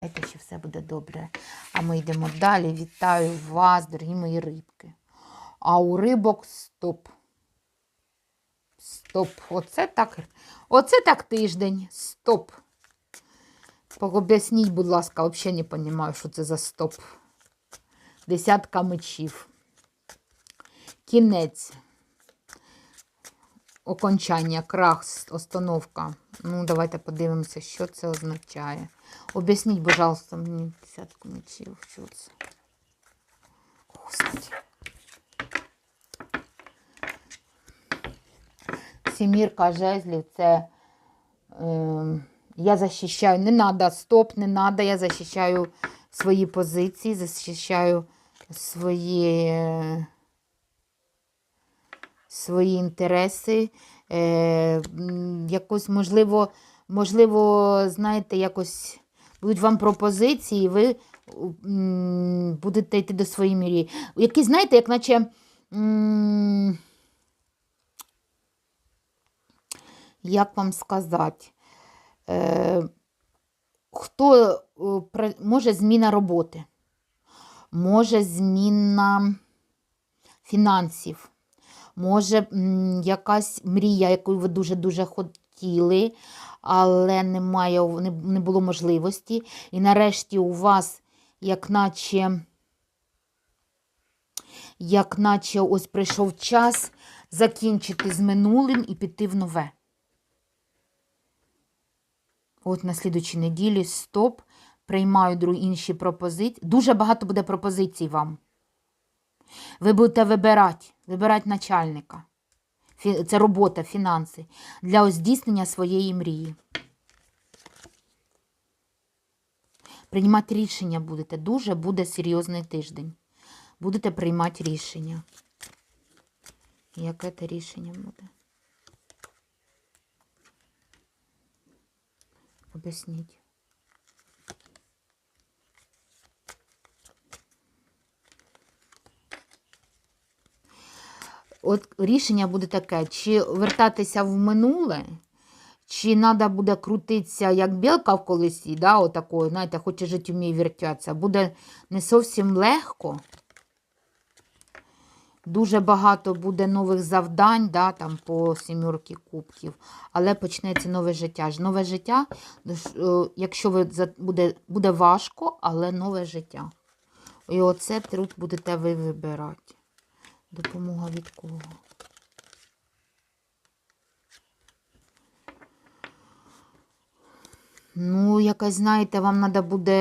Знаєте, що все буде добре. А ми йдемо далі. Вітаю вас, дорогі мої рибки. А у рибок стоп. Стоп. Оце так. Оце так тиждень. Стоп. Об'ясніть, будь ласка, взагалі не розумію, що це за стоп. Десятка мечів. Кінець. Окончання, крах, остановка. Ну, давайте подивимося, що це означає. Об'ясніть, будь ласка, мені десятку мечів, що це. Господи. Сімірка жезлів це е, я захищаю. Не треба, стоп, не треба. Я захищаю свої позиції, захищаю свої, е, свої інтереси. Е, якось, можливо, можливо, знаєте, якось будуть вам пропозиції, ви будете йти до своєї мрії. Які, знаєте, як наче. як вам сказати, е, хто може зміна роботи, може зміна фінансів, може якась мрія, яку ви дуже-дуже хотіли, але немає, не, було можливості. І нарешті у вас, як наче, як наче ось прийшов час закінчити з минулим і піти в нове. От на слідучій неділі стоп. Приймаю другі інші пропозиції. Дуже багато буде пропозицій вам. Ви будете вибирати, вибирати начальника. Це робота, фінанси для здійснення своєї мрії. Приймати рішення будете. Дуже буде серйозний тиждень. Будете приймати рішення. Яке це рішення буде? Об'ясніть. От рішення буде таке: чи вертатися в минуле, чи треба буде крутитися, як білка в колесі, да, отакою, знаєте, хоче жити, вміє вертятися. Буде не зовсім легко. Дуже багато буде нових завдань, да, там по сімерки кубків, але почнеться нове життя. Нове життя, е, якщо ви буде, буде важко, але нове життя. І оце тут будете ви вибирати. Допомога від кого? Ну, якась, знаєте, вам треба буде